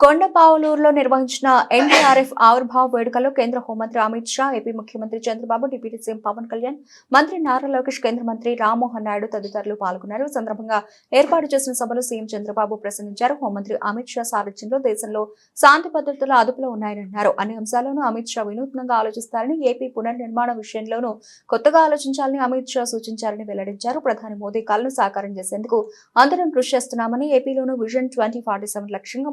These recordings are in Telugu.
కొండపావులూరులో నిర్వహించిన ఎన్డీఆర్ఎఫ్ ఆవిర్భావ వేడుకలో కేంద్ర హోంమంత్రి అమిత్ షా ఏపీ ముఖ్యమంత్రి చంద్రబాబు డిప్యూటీ సీఎం పవన్ కళ్యాణ్ మంత్రి నారా లోకేష్ కేంద్ర మంత్రి రామ్మోహన్ నాయుడు తదితరులు పాల్గొన్నారు. సందర్భంగా ఏర్పాటు చేసిన సభలో సీఎం చంద్రబాబు ప్రసంగించారు. హోంమంత్రి అమిత్ షా సారథ్యంలో దేశంలో శాంతి భద్రతలు అదుపులో ఉన్నాయని అన్నారు అన్ని అంశాలను అమిత్ షా వినూత్నంగా ఆలోచిస్తారని ఏపీ పునర్నిర్మాణ విషయంలోనూ కొత్తగా ఆలోచించాలని అమిత్ షా సూచించారని వెల్లడించారు. ప్రధాని మోదీ కలను సాకారం చేసేందుకు అందరం కృషి చేస్తున్నామని ఏపీలోనూ విజన్ ట్వంటీ ఫార్టీ సెవెన్ లక్ష్యంగా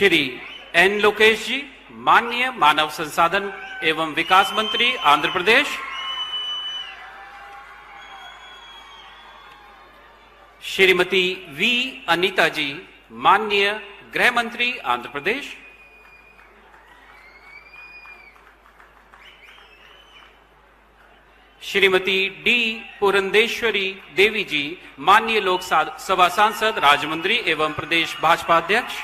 श्री एन लोकेश जी, माननीय मानव संसाधन एवं विकास मंत्री आंध्र प्रदेश। श्रीमती वी अनीता जी, माननीय गृह मंत्री आंध्र प्रदेश। श्रीमती डी पुरंदेश्वरी देवी जी, माननीय लोक सभा सांसद, राजमंत्री एवं प्रदेश भाजपा अध्यक्ष।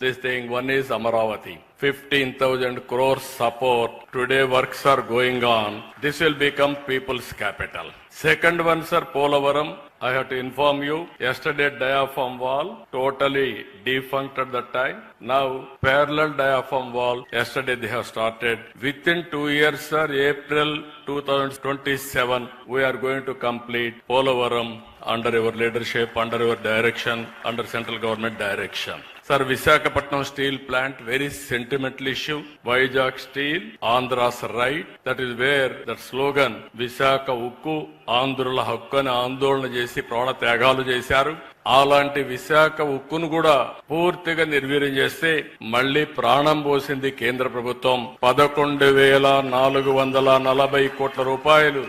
This thing, one is Amaravati. 15,000 crores support. Today works are going on. This will become people's capital. Second one, sir, Polavaram. I have to inform you, yesterday diaphragm wall totally defunct at that time. Now parallel diaphragm wall, yesterday they have started. Within two years, sir, April 2027, we are going to complete Polavaram under your leadership, under your direction, under central government direction. Sir Visakhapatnam steel plant very sentimental issue Vizag steel Andhra's right that is where that slogan Visakha ఉక్కు ఆంధ్రుల హక్కు అని ఆందోళన చేసి ప్రాణ త్యాగాలు చేశారు. అలాంటి విశాఖ ఉక్కును కూడా పూర్తిగా నిర్వీర్యం చేస్తే మళ్ళీ ప్రాణం పోసింది కేంద్ర ప్రభుత్వం. పదకొండు వేల నాలుగు వందల నలభై కోట్ల రూపాయలు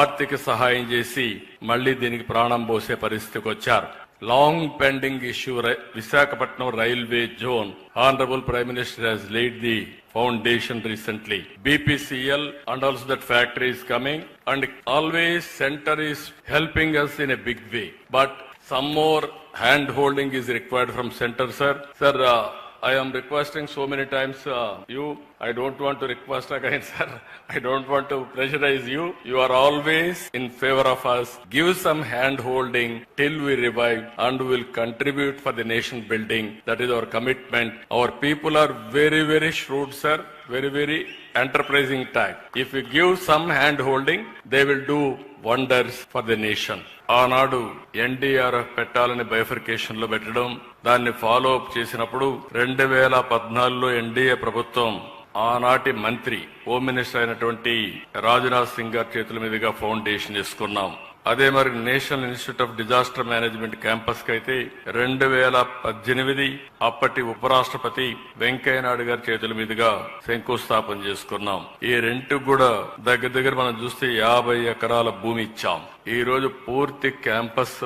ఆర్థిక సహాయం చేసి మళ్ళీ దీనికి ప్రాణం పోసే పరిస్థితికి వచ్చారు. long pending issue, Visakhapatnam Railway Zone, Honorable Prime Minister has laid the foundation recently. BPCL and also that factory is coming and always center is helping us in a big way. But some more hand holding is required from center, sir. Sir, uh, I am requesting so many times uh, you. I don't want to request again, sir. I don't want to pressurize you. You are always in favor of us. Give some hand holding till we revive and will contribute for the nation building. That is our commitment. Our people are very, very shrewd, sir. Very, very enterprising type. If we give some hand holding, they will do wonders for the nation ఆనాడు ఎన్డీఆర్ఎఫ్ పెట్టాలని బైఫర్కేషన్ లో పెట్టడం దాన్ని ఫాలో అప్ చేసినప్పుడు రెండు వేల పద్నాలుగులో ఎన్డీఏ ప్రభుత్వం ఆనాటి మంత్రి హోమ్ మినిస్టర్ అయినటువంటి రాజ్నాథ్ సింగ్ గారి చేతుల మీదుగా ఫౌండేషన్ తీసుకున్నాం అదే మరి national institute of disaster management క్యాంపస్కి అయితే రెండు వేల పద్దెనిమిది అప్పటి ఉపరాష్ట్రపతి వెంకయ్య నాయుడు గారి చేతుల మీదుగా శంకుస్థాపన చేసుకున్నాం. ఈ రెంట్ కూడా దగ్గర దగ్గర మనం చూస్తే యాభై ఎకరాల భూమి ఇచ్చాం. ఈ రోజు పూర్తి క్యాంపస్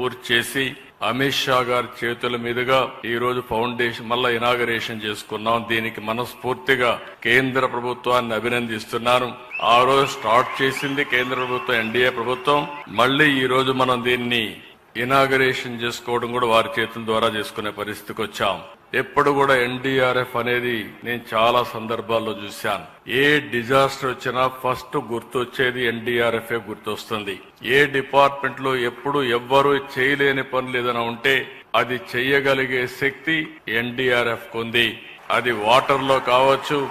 పూర్తి చేసి అమిత్ షా గారి చేతుల మీదుగా ఈ రోజు ఫౌండేషన్ మళ్ళా ఇనాగరేషన్ చేసుకున్నాం. దీనికి మనస్ఫూర్తిగా కేంద్ర ప్రభుత్వాన్ని అభినందిస్తున్నాను. ఆ రోజు స్టార్ట్ చేసింది కేంద్ర ప్రభుత్వం ఎన్డీఏ ప్రభుత్వం. మళ్ళీ ఈ రోజు మనం దీన్ని ఇనాగరేషన్ చేసుకోవడం కూడా వారి చేతుల ద్వారా చేసుకునే పరిస్థితికి వచ్చాం. ఎప్పుడు కూడా ఎన్డీఆర్ఎఫ్ అనేది నేను చాలా సందర్భాల్లో చూశాను. ఏ డిజాస్టర్ వచ్చినా ఫస్ట్ గుర్తొచ్చేది ఎన్డీఆర్ఎఫ్ గుర్తొస్తుంది. ఏ డిపార్ట్మెంట్లో ఎప్పుడు ఎవ్వరూ చేయలేని పనులు ఏదైనా ఉంటే అది చెయ్యగలిగే శక్తి ఎన్డీఆర్ఎఫ్ ఉంది అది వాటర్లో కావచ్చు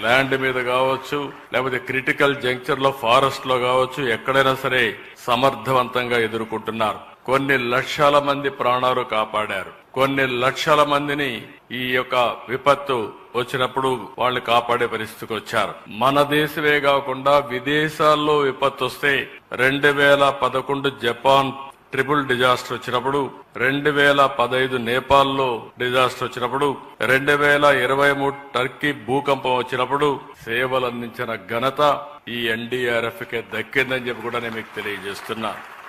ల్యాండ్ మీద కావచ్చు లేకపోతే క్రిటికల్ జంక్చర్లో ఫారెస్ట్లో కావచ్చు ఎక్కడైనా సరే సమర్థవంతంగా ఎదుర్కొంటున్నారు. కొన్ని లక్షల మంది ప్రాణాలు కాపాడారు. కొన్ని లక్షల మందిని ఈ యొక్క విపత్తు వచ్చినప్పుడు వాళ్ళు కాపాడే పరిస్థితికి వచ్చారు. మన దేశమే కాకుండా విదేశాల్లో విపత్తు వస్తే రెండు వేల పదకొండు జపాన్ ట్రిపుల్ డిజాస్టర్ వచ్చినప్పుడు రెండు వేల పదైదు నేపాల్లో డిజాస్టర్ వచ్చినప్పుడు రెండు వేల ఇరవై మూడు టర్కీ భూకంపం వచ్చినప్పుడు సేవలు అందించిన ఘనత ఈ ఎన్డీఆర్ఎఫ్ కే దక్కిందని చెప్పి కూడా నేను మీకు తెలియజేస్తున్నా.